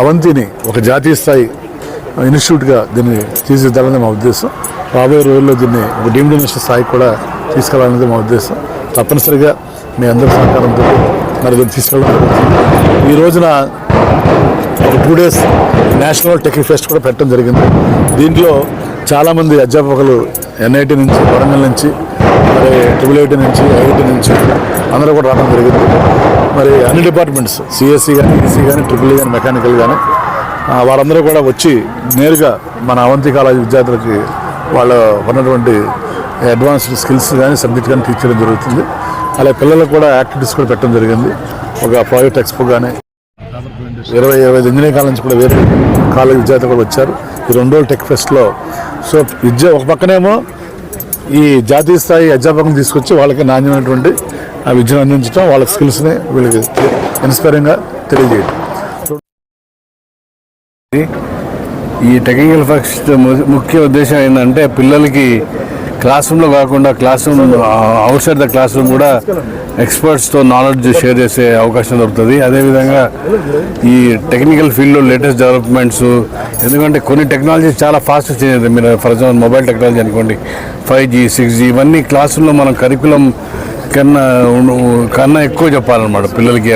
అవంతిని ఒక జాతీయ స్థాయి ఇన్స్టిట్యూట్గా దీన్ని తీర్చిదిద్దాలని మా ఉద్దేశం. రాబోయే రోజుల్లో దీన్ని ఒక డీమ్డ్ యూనివర్సిటీ స్థాయికి కూడా తీసుకెళ్ళాలనేది మా ఉద్దేశం. తప్పనిసరిగా మీ అందరి సహకారంతో మరి దీన్ని తీసుకెళ్ళడం జరుగుతుంది. ఈ రోజున ఒక two days national tech fest కూడా పెట్టడం జరిగింది. దీంట్లో చాలామంది అధ్యాపకులు ఎన్ఐటి నుంచి వరంగల్ నుంచి మరి ట్రిపుల్ ఐటీ నుంచి ఐఐటి నుంచి అందరూ కూడా రావడం జరిగింది. మరి అన్ని డిపార్ట్మెంట్స్ సిఎస్సి కానీ ఈసీ కానీ ట్రిపుల్ ఈ కానీ మెకానికల్ కానీ వాళ్ళందరూ వారందరూ కూడా వచ్చి నేరుగా మన అవంతి కాలేజ్ విద్యార్థులకి వాళ్ళ ఉన్నటువంటి అడ్వాన్స్డ్ స్కిల్స్ కానీ సబ్జెక్ట్ కానీ టీచ్ చేయడం జరుగుతుంది. అలా పిల్లలకు కూడా యాక్టివిటీస్ కూడా పెట్టడం జరిగింది. ఒక ప్రాజెక్ట్ ఎక్స్పో కానీ ఇరవై ఇరవై ఐదు ఇంజనీరింగ్ కాలేజ్ నుంచి కూడా వేరే కాలేజ్ విద్యార్థులు కూడా వచ్చారు. ఈ రెండు రోజులు టెక్ ఫెస్ట్లో సో విద్య ఒక పక్కనేమో ఈ జాతీయ స్థాయి అధ్యాపకం తీసుకొచ్చి వాళ్ళకి నాణ్యమైనటువంటి ఆ విద్యను అందించడం వాళ్ళ స్కిల్స్ని వీళ్ళకి ఇన్స్పైరింగ్గా తెలియజేయడం ఈ టెక్నికల్ ఫస్ట్ ము- ముఖ్య ఉద్దేశం ఏంటంటే పిల్లలకి క్లాస్ రూమ్లో కాకుండా class room outside the class room కూడా ఎక్స్పర్ట్స్తో నాలెడ్జ్ షేర్ చేసే అవకాశం దొరుకుతుంది. అదేవిధంగా ఈ టెక్నికల్ ఫీల్డ్లో లేటెస్ట్ డెవలప్మెంట్స్ ఎందుకంటే కొన్ని టెక్నాలజీ చాలా ఫాస్ట్ చేంజ్ అవుతుంది మీరు ఫర్ ఎగ్జాంపుల్ మొబైల్ టెక్నాలజీ అనుకోండి ఫైవ్ జీ సిక్స్ జీ ఇవన్నీ క్లాస్ రూమ్లో మనం కరికులం కన్నా కన్నా ఎక్కువ చెప్పాలన్నమాట పిల్లలకి.